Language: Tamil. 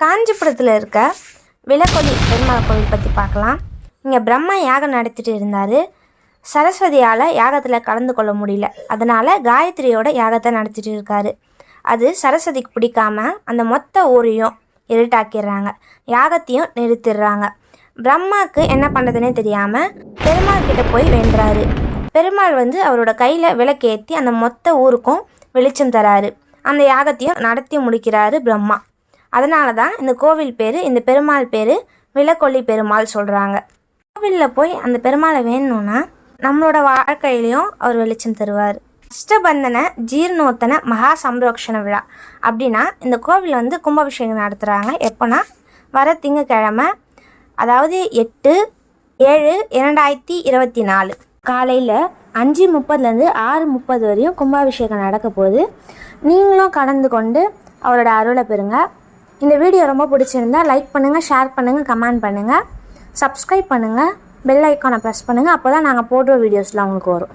காஞ்சிபுரத்தில் இருக்க விலக்கொலி பெருமாள் கோவில் பற்றி பார்க்கலாம். இங்கே பிரம்மா யாகம் நடத்திட்டு இருந்தார். சரஸ்வதியால் யாகத்தில் கலந்து கொள்ள முடியல. அதனால் காயத்ரியோட யாகத்தை நடத்திட்டு இருக்காரு. அது சரஸ்வதிக்கு பிடிக்காம அந்த மொத்த ஊரையும் இருட்டாக்கிடுறாங்க. யாகத்தையும் நிறுத்திடுறாங்க. பிரம்மாவுக்கு என்ன பண்ணுறதுனே தெரியாமல் பெருமாள் கிட்ட போய் வேண்டுறாரு. பெருமாள் வந்து அவரோட கையில் விளக்கேற்றி அந்த மொத்த ஊருக்கும் வெளிச்சம் தராரு. அந்த யாகத்தையும் நடத்தி முடிக்கிறாரு பிரம்மா. அதனால தான் இந்த கோவில் பேர் இந்த பெருமாள் பேர் விலக்கொல்லி பெருமாள் சொல்கிறாங்க கோவிலில் போய் அந்த பெருமாளை வேணும்னா நம்மளோட வாழ்க்கையிலையும் அவர் வெளிச்சம் தருவார். அஷ்டபந்தன ஜீர்ணோத்தன மகா சம்ரோக்ஷண விழா அப்படின்னா இந்த கோவில் வந்து கும்பாபிஷேகம் நடத்துகிறாங்க எப்போனா வர திங்கக்கிழமை அதாவது எட்டு ஏழு இரண்டாயிரத்தி இருபத்தி நாலு. காலையில் அஞ்சு முப்பதுலேருந்து ஆறு முப்பது வரையும் கும்பாபிஷேகம் நடக்க போகுது. நீங்களும் கலந்து கொண்டு அவரோட அருளை பெறுங்க. இந்த வீடியோ ரொம்ப பிடிச்சிருந்தா லைக் பண்ணுங்கள் ஷேர் பண்ணுங்கள் கமெண்ட் பண்ணுங்கள் சப்ஸ்கிரைப் பண்ணுங்கள் பெல் ஐக்கானை ப்ரெஸ் பண்ணுங்கள் அப்போ தான் நாங்கள் போடுற வீடியோஸ்லாம் உங்களுக்கு வரும்.